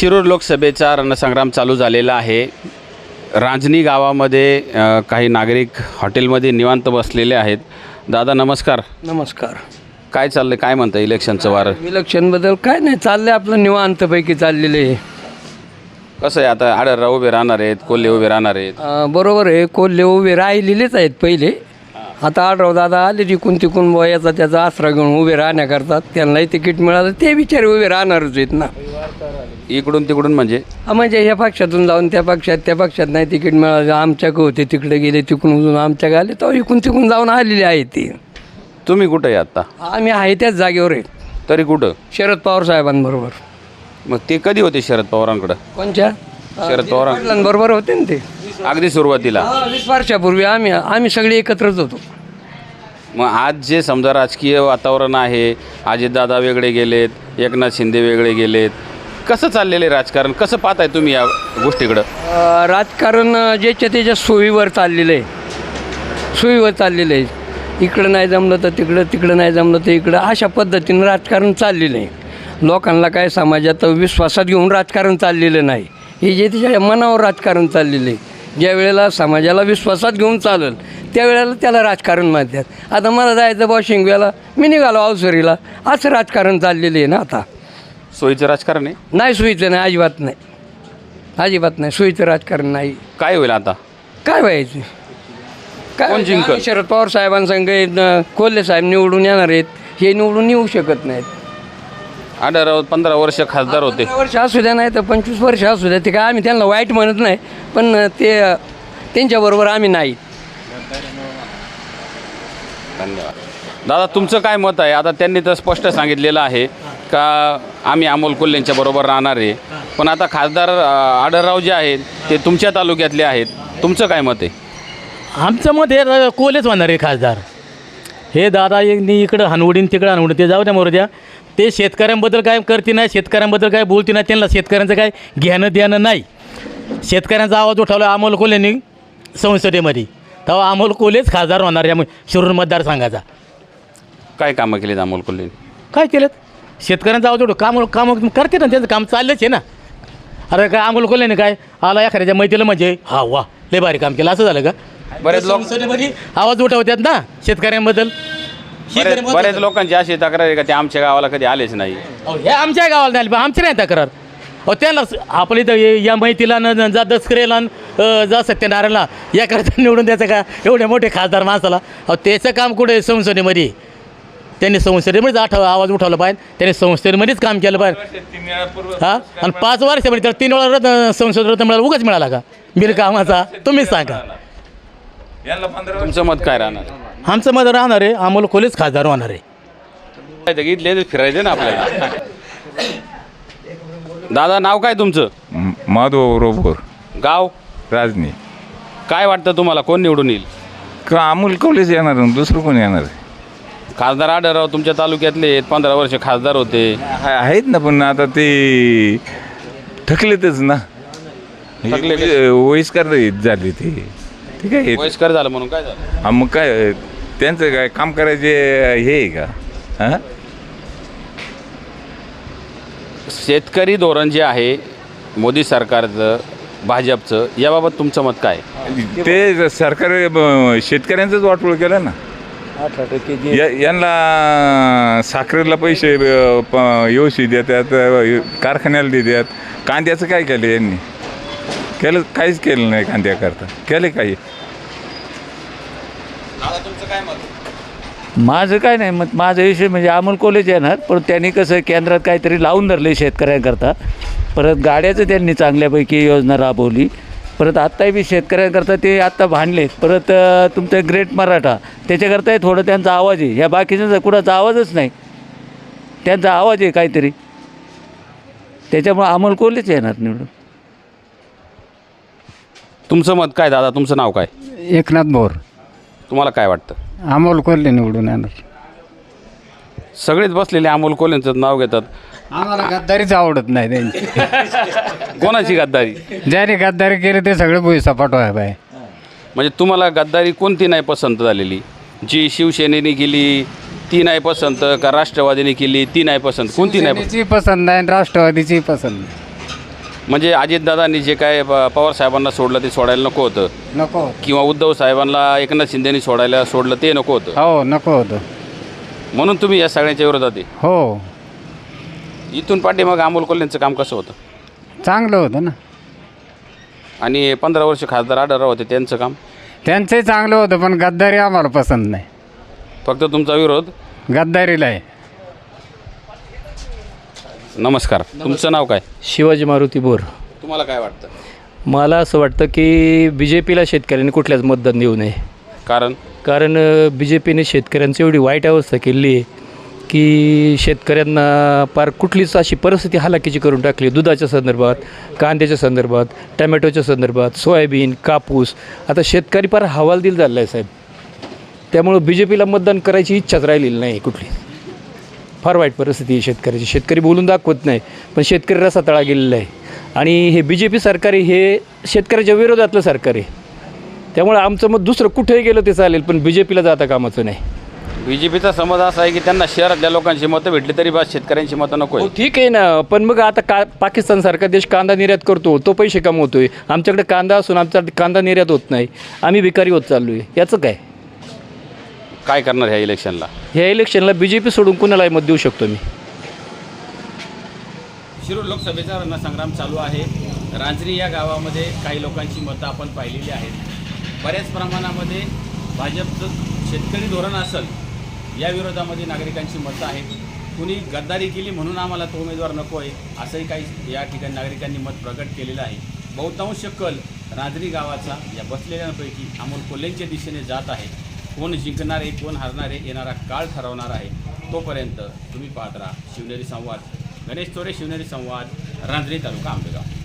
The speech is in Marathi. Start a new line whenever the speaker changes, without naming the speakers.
शिरूर लोकसभेचा रणसंग्राम चालू झालेला आहे. रांजणी गावामध्ये काही नागरिक हॉटेलमध्ये निवांत बसलेले आहेत. दादा नमस्कार.
नमस्कार.
काय चाललंय? काय म्हणतं इलेक्शनचं वारं?
इलेक्शनबद्दल काय नाही चाललंय आपलं निवांतपैकी चाललेले आहे.
कसं आहे आता? आडरराव उभे राहणार आहेत कोल्हे उभे राहणार आहेत.
अं, बरोबर आहे कोल्हे उभे राहिलेलेच आहेत पहिले. आता आढराव दादा आले तिकून तिकून याचा त्याचा आसरा घेऊन उभे राहण्याकरता त्यांनाही तिकीट मिळालं ते बिचारे उभे राहणारच आहेत ना.
इकडून तिकडून म्हणजे?
म्हणजे ह्या पक्षातून जाऊन त्या पक्षात त्या पक्षात नाही तिकीट मिळालं. आमच्याकडे होते तिकडे गेले तिकडून उजून आमच्या आले तर इकून तिकून जाऊन आलेले आहेत ते.
तुम्ही कुठं आहे आत्ता
आम्ही आहे त्याच जागेवर आहे.
तरी कुठं?
शरद पवार साहेबांबरोबर.
मग ते कधी होते शरद पवारांकडं?
कोणच्या?
शरद पवार
वडिलांबरोबर होते ना ते.
अगदी सुरुवातीला.
हा, वीस वर्षापूर्वी आम्ही आम्ही सगळे एकत्रच होतो.
मग आज जे समजा राजकीय वातावरण आहे अजितदादा वेगळे गेलेत एकनाथ शिंदे वेगळे गेलेत कसं चाललेलं आहे राजकारण? कसं पाहताय तुम्ही या गोष्टीकडं?
अ, राजकारण अ, ज्याच्या त्याच्या सोयीवर चाललेलं आहे. सोयीवर चाललेलं आहे. इकडं नाही जमलं तर तिकडं तिकडं नाही जमलं तर इकडं. अशा पद्धतीनं राजकारण चाललेलं आहे. लोकांना काय समाजात विश्वासात घेऊन राजकारण चाललेलं नाही. हे जे त्याच्या मनावर राजकारण चाललेलं आहे. ज्या वेळेला समाजाला विश्वासात घेऊन चालेल त्यावेळेला त्याला राजकारण म्हणतात. आता मला जायचं बॉशिंग शिंगव्याला मी निघालो अवसरीला असं राजकारण चाललेलं आहे ना आता.
सोयीचं राजकारण आहे?
नाही सोयीचं नाही अजिबात नाही. अजिबात नाही सोयीचं राजकारण नाही.
काय होईल आता?
काय व्हायचं? काय
कोण? जिंकल?
शरद पवार साहेबांसंग कोल्हे साहेब निवडून येणार आहेत. हे निवडून येऊ शकत नाहीत.
आढळराव पंधरा वर्ष खासदार होते.
पंधरा वर्ष असू द्या नाही तर पंचवीस वर्ष असू द्या ते काय आम्ही त्यांना वाईट म्हणत नाही पण ते त्यांच्याबरोबर आम्ही नाही.
धन्यवाद. दादा तुमचं काय मत आहे? आता त्यांनी तर स्पष्ट सांगितलेलं आहे. का आम्ही अमोल कोल्हेंच्या बरोबर राहणार आहे. पण आता खासदार अं, आढळराव जे आहेत ते तुमच्या तालुक्यातले आहेत. तुमचं काय मत आहे?
आमचं मत हे र- कोलेच होणार आहे खासदार. हे दादा एक नी इकडं हनवडीन तिकडं हनवडीन. ते जाऊ द्या मोरू द्या. ते शेतकऱ्यांबद्दल काय करते नाही शेतकऱ्यांबद्दल काय बोलते नाही त्यांना शेतकऱ्यांचं काय घेणं देणं नाही. शेतकऱ्यांचा आवाज उठवला अमोल कोल्हेनी संसदेमध्ये. तेव्हा अमोल कोल्हेच खासदार होणार या शिरूर मतदारसंघाचा.
काय कामं केलीत अमोल कोल्हेंनी
काय केलं शेतकऱ्यांचा आवाज काम काम करते ना त्यांचं काम चाललंच आहे ना. अरे काय अमोल कोल्हेने काय? आला एखाद्याच्या मैत्रीला म्हणजे हा वा लय भारी काम केलं. असं झालं का?
बरेच लोक
संसदेमध्ये आवाज उठवतात ना शेतकऱ्यांबद्दल.
बरेच बरेच लोकांची अशी तक्रार आहे का? ते आमच्या गावाला कधी आलेच नाही.
अहो, हे आमच्या गावाला नाही आली, पण आमची नाही तक्रार. अहो त्यांना आपल्या इथं हे- या माहितीला न न- जा दसकरेला न, अ, जा सत्यनारायणला या करता निवडून द्यायचं का? एवढे मोठे खासदार माणसाला. अहो त्याचं काम कुठे आहे संसदेमध्ये? त्यांनी संसदेमध्येच आठव आवाज उठवला पाहिजे. त्यांनी संसदेमध्येच काम केलं पाहिजे. हां? आणि पाच वर्षामध्ये तर तीन वेळा रत्न संसद रत्न मिळाला उगाच मिळाला का? बिनकामाचा तुम्हीच सांगा.
तुमचं मत काय राहणार?
आमचं मत राहणार आहे अमोल खोलीच खासदार होणार आहे.
इथले फिरायचे ना आपल्याला. दादा नाव काय तुमचं?
माधव बरोबर
गाव?
राजनी.
काय वाटतं तुम्हाला? कोण निवडून येईल?
का अमोल कवलेच येणार दुसरं कोण येणार?
खासदार आढळराव तुमच्या तालुक्यातले आहेत पंधरा वर्ष खासदार होते.
हा- आहेत ना पण आता ते थकलेतच ना.
थकले
वयस्कर झाले ते. ठीक आहे.
वयस्कर झालं म्हणून काय झालं?
हा, मग काय त्यांचं काय काम करायचे हे आहे का? हां?
शेतकरी धोरण जे आहे मोदी सरकारचं भाजपचं याबाबत तुमचं मत काय?
ते सरकार ब- शेतकऱ्यांचंच वाटोळ केलं ना. या- यांना साखरेला पैसे ब- प- व्यवस्थित देतात कारखान्याला देतात. कांद्याचं काय केलं यांनी? केलं काहीच केलं नाही कांद्याकरता. केले काही?
माझं काय नाही मग माझा विषय म्हणजे अमोल कॉलेज येणार पण त्यांनी कसं केंद्रात काहीतरी लावून धरले शेतकऱ्यांकरता. परत गाड्याचं त्यांनी चांगल्यापैकी योजना राबवली. परत आत्ताही बी शेतकऱ्यांकरता ते आत्ता भांडले परत तुमचं ग्रेट मराठा त्याच्याकरताही थोडं त्यांचा आवाज आहे. ह्या बाकीच्यांचा कुणाचा आवाजच नाही. त्यांचा आवाज आहे काहीतरी. त्याच्यामुळं अमोल कोल्हेच येणार निवडून.
तुमचं मत काय दादा? तुमचं नाव काय?
एकनाथ बोर
तुम्हाला काय वाटतं?
अमोल कोल्हे निवडून येणार.
सगळेच बसलेले अमोल कोल्हेंचं नाव घेतात.
आम्हाला गद्दारीच आवडत नाही त्यांची.
कोणाची गद्दारी?
ज्याने गद्दारी केली ते सगळे भुई सपाट व्हाय बाय
म्हणजे तुम्हाला गद्दारी कोणती नाही पसंत झालेली? जी शिवसेनेने केली ती नाही पसंत का राष्ट्रवादीने केली ती नाही पसंत? कोणती नाही पसंत?
पसंत नाही आणि राष्ट्रवादीची पसंत नाही.
म्हणजे अजितदादांनी जे काय प- पवार साहेबांना सोडलं ते सोडायला नको होतं.
नको
किंवा उद्धव साहेबांना एकनाथ शिंदेनी सोडायला सोडलं ते नको होतं.
हो नको होतं.
म्हणून तुम्ही या सगळ्यांच्या विरोधात आहे.
हो.
इथून पाठीमाग अमोल कोल्हेंचं काम कसं होतं?
चांगलं होतं ना.
आणि पंधरा वर्ष खासदार आढळराव होते त्यांचं काम?
त्यांचंही चांगलं होतं पण गद्दारी आम्हाला पसंत नाही.
फक्त तुमचा विरोध?
गद्दारीला आहे.
नमस्कार. तुमचं नाव काय?
शिवाजी मारुती बोर.
तुम्हाला काय वाटतं?
मला असं वाटतं की बी जे पीला शेतकऱ्यांनी कुठल्याच मतदान देऊ नये.
कारण?
कारण बी जे पीने शेतकऱ्यांची एवढी वाईट अवस्था केली आहे की शेतकऱ्यांना पार कुठलीच अशी परिस्थिती हालाकीची करून टाकली. दुधाच्या संदर्भात कांद्याच्या संदर्भात टमॅटोच्या संदर्भात सोयाबीन कापूस. आता शेतकरी फार हवालदिल झालेला आहे साहेब. त्यामुळं बी जे पीला मतदान करायची इच्छाच राहिलेली नाही कुठली. फार वाईट परिस्थिती आहे शेतकऱ्याची. शेतकरी बोलून दाखवत नाही पण शेतकरी रसा तळा गेलेला आहे. आणि हे बी जे पी सरकार हे शेतकऱ्याच्या विरोधातलं सरकार आहे. त्यामुळे आमचं मत दुसरं कुठेही गेलं ते चालेल पण बी जे पीला जाता कामाचं नाही.
बी जे पीचा समज असा आहे की त्यांना शहरातल्या लोकांची मतं भेटली तरी बस शेतकऱ्यांची मतं नको
हो ठीक आहे ना पण मग आता का पाकिस्तानसारखा देश कांदा निर्यात करतो तो पैसे कमवतोय. आमच्याकडे कांदा असून आमच्याकडे कांदा निर्यात होत नाही. आम्ही भिकारी होत चाललो आहे याचं काय?
काय करणार ह्या इलेक्शनला?
ह्या इलेक्शनला बी जे पी सोडून कुणालाही मत देऊ शकतो मी.
शिरूर लोकसभेचा रणसंग्राम चालू आहे. रांजणी या गावामध्ये काही लोकांची मतं आपण पाहिलेली आहेत. बऱ्याच प्रमाणामध्ये भाजपचं शेतकरी धोरण असेल या विरोधामध्ये नागरिकांची मतं आहेत. कुणी गद्दारी केली म्हणून आम्हाला तो उमेदवार नको आहे असंही काही या ठिकाणी नागरिकांनी मत प्रकट केलेलं आहे. बहुतांश कल रांजरी गावाचा या बसलेल्यांपैकी अमोल कोल्हेंच्या दिशेने जात आहे. कोण जिंकणार आहे कोण हरणार आहे येणारा काळ ठरवणार आहे. तोपर्यंत तुम्ही पाहत राहा शिवनेरी संवाद. गणेश चोरे शिवनेरी संवाद रांजरी तालुका आंबेगाव.